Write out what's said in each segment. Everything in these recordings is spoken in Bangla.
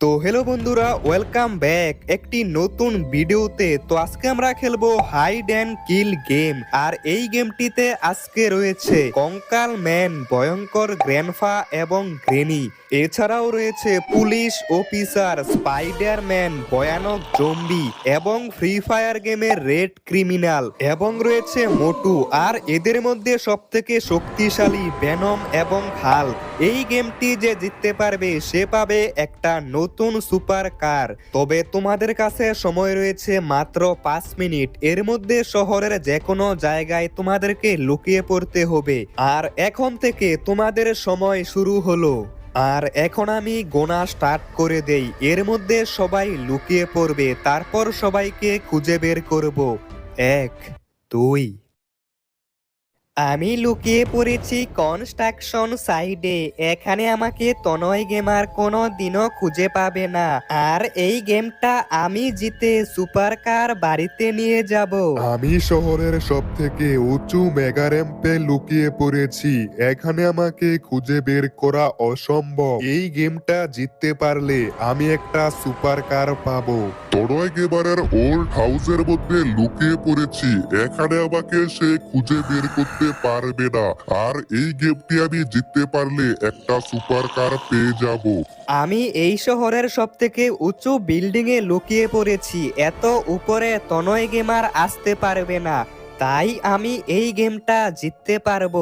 তো হ্যালো বন্ধুরা ওয়েলকাম ব্যাক একটি নতুন ভিডিওতে তো আজকে আমরা খেলব হাইড অ্যান্ড কিল গেম আর এই গেমটিতে আজকে রয়েছে কঙ্কাল ম্যান, ভয়ঙ্কর গ্র্যান্ডফা এবং গ্রেনি এছাড়াও রয়েছে পুলিশ অফিসার স্পাইডার ম্যান ভয়ানক জম্বি এবং ফ্রি ফায়ার গেমের রেড ক্রিমিনাল এবং রয়েছে মোটু। আর এদের মধ্যে সব থেকে শক্তিশালী ভেনম এবং হাল এই গেমটি যে জিততে পারবে, সে পাবে একটা নতুন সুপার কার। তবে তোমাদের কাছে সময় রয়েছে মাত্র পাঁচ মিনিট। এর মধ্যে শহরের যে কোনো জায়গায় তোমাদেরকে লুকিয়ে পড়তে হবে। আর এখন থেকে তোমাদের সময় শুরু হলো। আর এখন আমি গোনা স্টার্ট করে দেই। এর মধ্যে সবাই লুকিয়ে পড়বে। তারপর সবাইকে খুঁজে বের করব। এক, দুই আমি লুকিয়ে পড়েছি কনস্ট্রাকশন সাইডে এখানে আমাকে তনয় গেমার কোনো দিনও খুঁজে পাবে না। আর এই গেমটা আমি জিতে সুপার কার বাড়িতে নিয়ে যাব। আমি শহরের সব থেকে উঁচু মেগা র্যাম্পে লুকিয়ে পড়েছি। এখানে আমাকে খুঁজে বের করা অসম্ভব। এই গেমটা জিততে পারলে আমি একটা সুপার কার পাবো। তরয় গেমারের ওল্ড হাউসের মধ্যে লুকিয়ে পড়েছি। এখানে আমাকে সে খুঁজে বের করতে পারবে না। আর এই গেমটি আমি জিততে পারলে একটা সুপার কার পেয়ে যাব। আমি এই শহরের সব থেকে উঁচু বিল্ডিং এ লুকিয়ে পড়েছি। এত উপরে তনয় গেমার আসতে পারবে না। তাই আমি এই গেমটা জিততে পারব।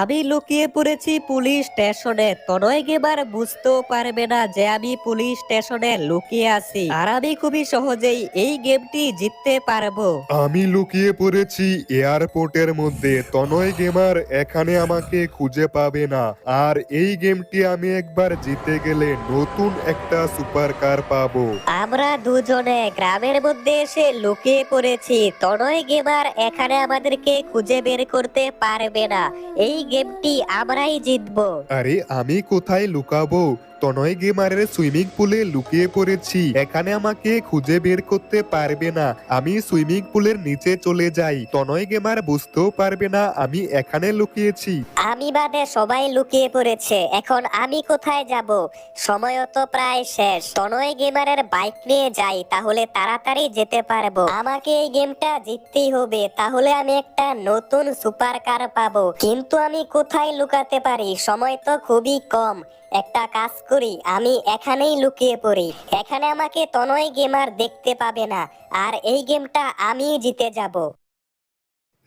আমি লুকিয়ে পড়েছি পুলিশ স্টেশনে। তনয় গেবার বুঝতেও পারবে না যে আমি পুলিশ স্টেশনে লুকিয়ে আছি। আর আমি খুবই সহজেই এই গেমটি জিততে পারব। আমি লুকিয়ে পড়েছি এয়ারপোর্টের মধ্যে। তনয় গেমার এখানে আমাকে খুঁজে পাবে না। আর এই গেমটি আমি একবার জিতে গেলে নতুন একটা সুপার কার পাবো। আমরা দুজনে গ্রামের মধ্যে এসে লুকিয়ে পড়েছি। তনয় গেমার এখানে আমাদেরকে খুঁজে বের করতে পারবে না। এই গেমটি আমরাই জিতবো। আরে আমি কোথায় লুকাবো? তনয় গেমারের সুইমিং পুলে লুকিয়ে পড়েছি। এখানে আমাকে খুঁজে বের করতে পারবে না। আমি সুইমিং পুলের নিচে চলে যাই। তনয় গেমার বুঝতেও পারবে না আমি এখানে লুকিয়েছি। আমি বাদে সবাই লুকিয়ে পড়েছে। এখন আমি কোথায় যাব? সময় তো প্রায় শেষ। তনয় গেমারের বাইক নিয়ে যাই, তাহলে তাড়াতাড়ি যেতে পারব। আমাকে এই গেমটা জিততেই হবে। তাহলে আমি একটা নতুন সুপার কার পাবো। কিন্তু আমি কোথায় লুকাতে পারি? সময় তো খুবই কম। একটা কাজ করি, আমি এখানেই লুকিয়ে পড়ি। এখানে আমাকে তনয় গেমার দেখতে পাবে না, আর এই গেমটা আমিই জিতে যাব।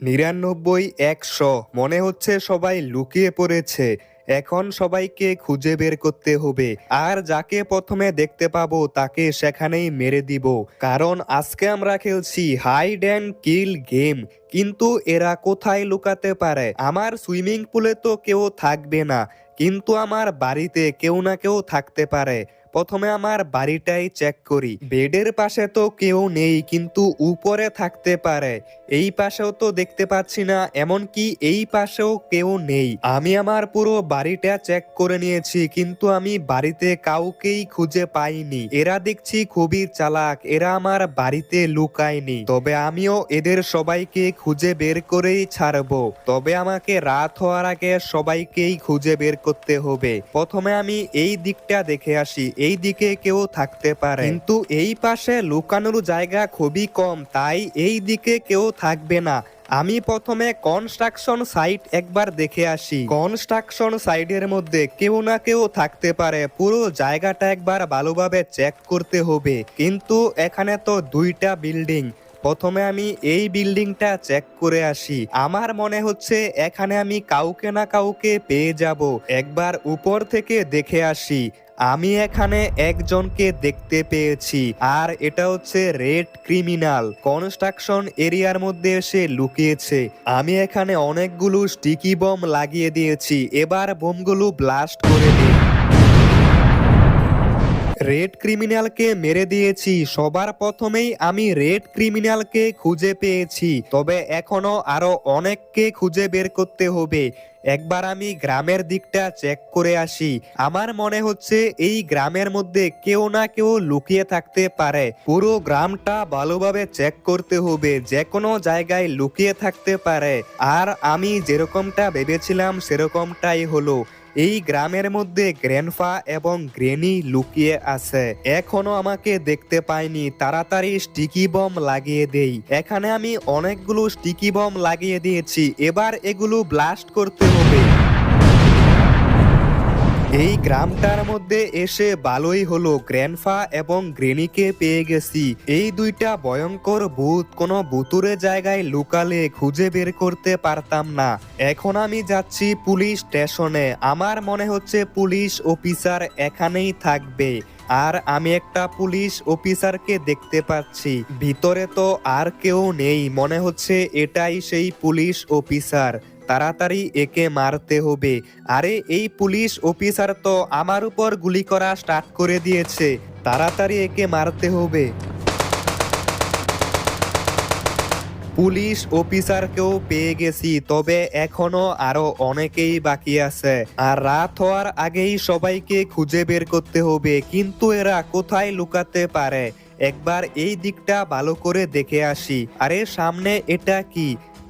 নিরানব্বই একশো, মনে হচ্ছে সবাই লুকিয়ে পড়েছে। এখন সবাইকে খুঁজে বের করতে হবে, আর যাকে প্রথমে দেখতে পাবো তাকে সেখানেই মেরে দিব। কারণ আজকে আমরা খেলছি হাইড অ্যান্ড কিল গেম কিন্তু এরা কোথায় লুকাতে পারে? আমার সুইমিং পুলে তো কেউ থাকবে না। কিন্তু আমার বাড়িতে কেউ না কেউ থাকতে পারে। প্রথমে আমার বাড়িটাই চেক করি। বেডের পাশে তো কেউ নেই, কিন্তু উপরে থাকতে পারে। এই পাশেও তো দেখতে পাচ্ছি না, এমনকি এই পাশেও কেউ নেই। আমি আমার পুরো বাড়িটা চেক করে নিয়েছি, কিন্তু আমি বাড়িতে কাউকেই খুঁজে পাইনি। এরা দেখছি খুবই চালাক, এরা আমার বাড়িতে লুকায়নি। তবে আমিও এদের সবাইকে খুঁজে বের করেই ছাড়বো। তবে আমাকে রাত হওয়ার আগে সবাইকেই খুঁজে বের করতে হবে। প্রথমে আমি এই দিকটা দেখে আসি। এই দিকে কেউ থাকতে পারে। কিন্তু এই পাশে লুকানোর জায়গা খুবই কম, তাই এই দিকে কেউ থাকবে না। আমি প্রথমে কনস্ট্রাকশন সাইট একবার দেখে আসি। কনস্ট্রাকশন সাইটের মধ্যে কেউ না কেউ থাকতে পারে। পুরো জায়গাটা একবার ভালোভাবে চেক করতে হবে। কিন্তু এখানে তো দুইটা বিল্ডিং প্রথমে আমি এই বিল্ডিংটা চেক করে আসি। আমার মনে হচ্ছে এখানে আমি কাউকে না কাউকে পেয়ে যাব। একবার উপর থেকে দেখে আসি। আমি এখানে একজনকে দেখতে পেয়েছি, আর এটা হচ্ছে রেড ক্রিমিনাল। কনস্ট্রাকশন এরিয়ার মধ্যে এসে লুকিয়েছে। আমি এখানে অনেকগুলো স্টিকি বম লাগিয়ে দিয়েছি। এবার বোমগুলো ব্লাস্ট করে দিই রেড ক্রিমিনালকে মেরে দিয়েছি। সবার প্রথমেই আমি রেড ক্রিমিনালকে খুঁজে পেয়েছি। তবে এখনও আরও অনেককে খুঁজে বের করতে হবে। একবার আমি গ্রামের দিকটা চেক করে আসি। আমার মনে হচ্ছে এই গ্রামের মধ্যে কেউ না কেউ লুকিয়ে থাকতে পারে। পুরো গ্রামটা ভালোভাবে চেক করতে হবে। যে কোনো জায়গায় লুকিয়ে থাকতে পারে। আর আমি যেরকমটা ভেবেছিলাম সেরকমটাই হলো। এই গ্রামের মধ্যে গ্র্যান্ডফা এবং গ্রেনি লুকিয়ে আছে। এখনও আমাকে দেখতে পাইনি। তাড়াতাড়ি স্টিকি বম লাগিয়ে দেই। এখানে আমি অনেকগুলো স্টিকি বম লাগিয়ে দিয়েছি। এবার এগুলো ব্লাস্ট করতে হবে। এই গ্রামটার মধ্যে এসে ভালোই হলো। গ্র্যান্ডফা এবং গ্রেনিকে পেয়ে গেছি। এই দুইটা ভয়ঙ্কর ভূত কোনো ভুতুরে জায়গায় লুকালে খুঁজে বের করতে পারতাম না। এখন আমি যাচ্ছি পুলিশ স্টেশনে। আমার মনে হচ্ছে পুলিশ অফিসার এখানেই থাকবে। আর আমি একটা পুলিশ অফিসারকে দেখতে পাচ্ছি। ভিতরে তো আর কেউ নেই। মনে হচ্ছে এটাই সেই পুলিশ অফিসার। তাড়াতাড়ি একে মারতে হবে। আরে, এই পুলিশ অফিসার তো আমার উপর গুলি করা স্টার্ট করে দিয়েছে। তাড়াতাড়ি একে মারতে হবে। পুলিশ অফিসারকেও পেয়ে গেছি, তবে এখনও আরও অনেকেই বাকি আছে। আর রাত হওয়ার আগেই সবাইকে খুঁজে বের করতে হবে, কিন্তু এরা কোথায় লুকাতে পারে? একবার এই দিকটা ভালো করে দেখে আসি। আরে, সামনে এটা কি?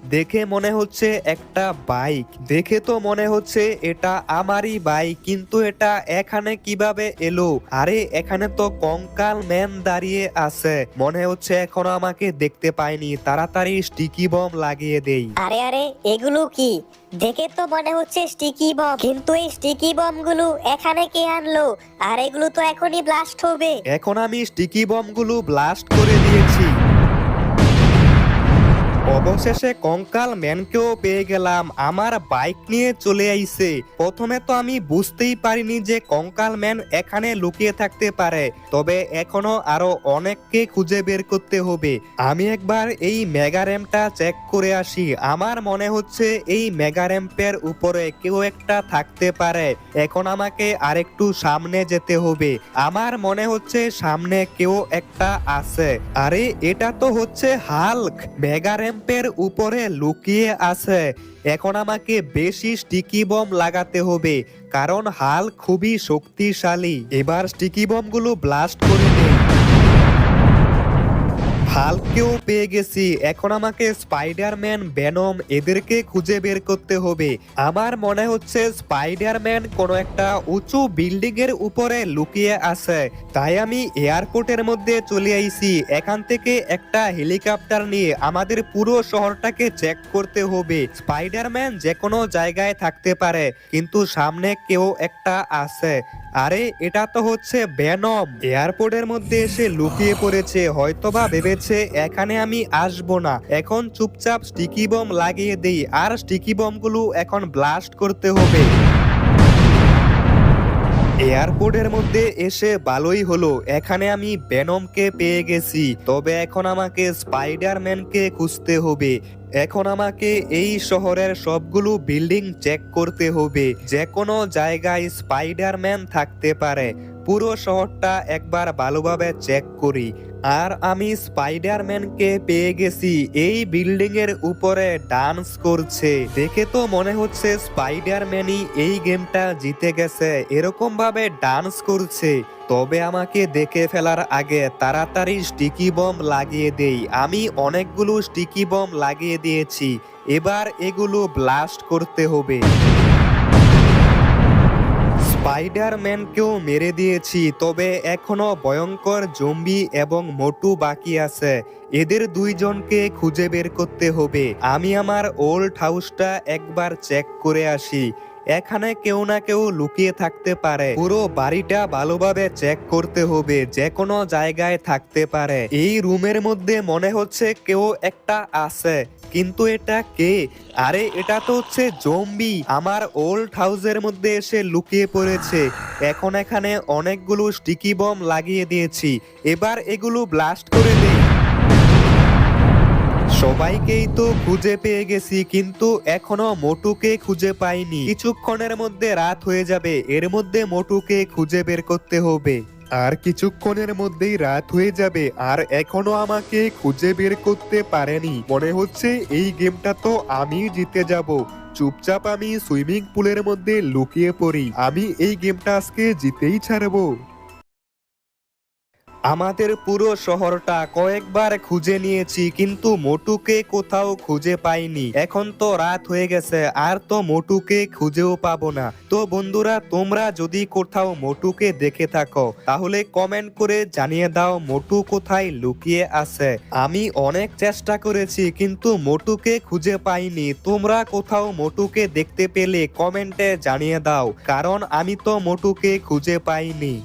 দেখে মনে হচ্ছে একটা বাইক। দেখে তো মনে হচ্ছে এটা আমারই বাইক কিন্তু এটা এখানে কীভাবে এলো? আরে এখানে তো কঙ্কাল ম্যান দাঁড়িয়ে আছে। মনে হচ্ছে এখনও আমাকে দেখতে পায়নি তাড়াতাড়ি স্টিকি বম লাগিয়ে দেই। আরে আরে এগুলো কি? দেখে তো মনে হচ্ছে স্টিকি বম কিন্তু এই স্টিকি বমগুলো এখানে কে আনলো? আর এগুলো তো এখনই ব্লাস্ট হবে। এখন আমি স্টিকি বমগুলো ব্লাস্ট করে দিয়েছি। অবশেষে কঙ্কাল ম্যানকেও পেয়ে গেলাম। আমার বাইক নিয়ে চলে আইছে। প্রথমে তো আমি বুঝতেই পারিনি যে কঙ্কাল ম্যান এখানে লুকিয়ে থাকতে পারে। তবে এখনও আরও অনেককে খুঁজে বের করতে হবে। আমি একবার এই মেগা র্যাম্পটা চেক করে আসি। আমার মনে হচ্ছে এই মেগা র্যাম্পের উপরে কেউ একটা থাকতে পারে। এখন আমাকে আরেকটু সামনে যেতে হবে। আমার মনে হচ্ছে সামনে কেউ একটা আছে। আরে, এটা তো হচ্ছে হাল্ক। মেগা র্যাম্পের উপরে লুকিয়ে আছে। এখন আমাকে বেশি স্টিকি বম লাগাতে হবে, কারণ হাল খুবই শক্তিশালী। এবার স্টিকি বমগুলো ব্লাস্ট করে হালকেও পেয়ে গেছি। এখন আমাকে স্পাইডারম্যান ব্যানম এদেরকে খুঁজে বের করতে হবে। আমার মনে হচ্ছে স্পাইডারম্যান কোনো একটা উঁচু বিল্ডিং এর উপরে লুকিয়ে আছে। তাই আমি এয়ারপোর্টের মধ্যে চলে আইছি। এখান থেকে একটা হেলিকপ্টার নিয়ে আমাদের পুরো শহরটাকে চেক করতে হবে। স্পাইডারম্যান যে কোনো জায়গায় থাকতে পারে, কিন্তু সামনে কেউ একটা আছে। আরে, এটা তো হচ্ছে ব্যানম এয়ারপোর্টের মধ্যে এসে লুকিয়ে পড়েছে, হয়তোবা ভেবেছে এখানে আমি আসব না। এখন চুপচাপ স্টিকি বম লাগিয়ে দেই, আর স্টিকি বমগুলো এখন ব্লাস্ট করতে হবে। এয়ারপোর্টের মধ্যে এসে ভালোই হলো। এখানে আমি বেনমকে পেয়ে গেছি। তবে এখন আমাকে স্পাইডারম্যানকে খুঁজতে হবে। এখন আমাকে এই শহরের সবগুলো বিল্ডিং চেক করতে হবে। যে কোনো জায়গায় স্পাইডারম্যান থাকতে পারে। পুরো শহরটা একবার ভালোভাবে চেক করি। আর আমি স্পাইডারম্যানকে পেয়ে গেছি। এই বিল্ডিং এর উপরে ডান্স করছে। দেখে তো মনে হচ্ছে স্পাইডারম্যানই এই গেমটা জিতে গেছে। এরকম ভাবে ডান্স করছে। তবে আমাকে দেখে ফেলার আগে তাড়াতাড়ি স্টিকি বম লাগিয়ে দেই। আমি অনেকগুলো স্টিকি বম লাগিয়ে দিয়েছি। এবার এগুলো ব্লাস্ট করতে হবে। স্পাইডারম্যানকেও মেরে দিয়েছি, তবে এখনও ভয়ঙ্কর জম্বি এবং মোটু বাকি আছে। এদের দুইজনকে খুঁজে বের করতে হবে। আমি আমার ওল্ড হাউসটা একবার চেক করে আসি। এখানে কেউ না কেউ লুকিয়ে থাকতে পারে। পুরো বাড়িটা ভালোভাবে চেক করতে হবে যে কোনো জায়গায় থাকতে পারে। এই রুমের মধ্যে মনে হচ্ছে কেউ একটা আছে, কিন্তু এটা কে? আরে, এটা তো হচ্ছে জম্বি আমার ওল্ড হাউসের মধ্যে এসে লুকিয়ে পড়েছে। এখন এখানে অনেকগুলো স্টিকি বম লাগিয়ে দিয়েছি। এবার এগুলো ব্লাস্ট করে দেই। সবাইকেই তো খুঁজে পেয়ে গেছি, কিন্তু এখনও মোটুকে খুঁজে পাইনি। কিছুক্ষণের মধ্যে রাত হয়ে যাবে, এর মধ্যে মোটুকে খুঁজে বের করতে হবে। আর কিছুক্ষণের মধ্যেই রাত হয়ে যাবে, আর এখনও আমাকে খুঁজে বের করতে পারেনি। মনে হচ্ছে এই গেমটা তো আমি জিতে যাব। চুপচাপ আমি সুইমিং পুলের মধ্যে লুকিয়ে পড়ি। আমি এই গেমটা আজকে জিতেই ছাড়বো। আমাদের পুরো শহরটা কয়েকবার খুঁজে নিয়েছি, কিন্তু মোটুকে কোথাও খুঁজে পাইনি। এখন তো রাত হয়ে গেছে, আর তো মোটুকে খুঁজেও পাবো না। তো বন্ধুরা, তোমরা যদি কোথাও মোটুকে দেখে থাকো, তাহলে কমেন্ট করে জানিয়ে দাও মোটু কোথায় লুকিয়ে আছে। আমি অনেক চেষ্টা করেছি, কিন্তু মোটুকে খুঁজে পাইনি। তোমরা কোথাও মোটুকে দেখতে পেলে কমেন্টে জানিয়ে দাও, কারণ আমি তো মোটুকে খুঁজে পাইনি।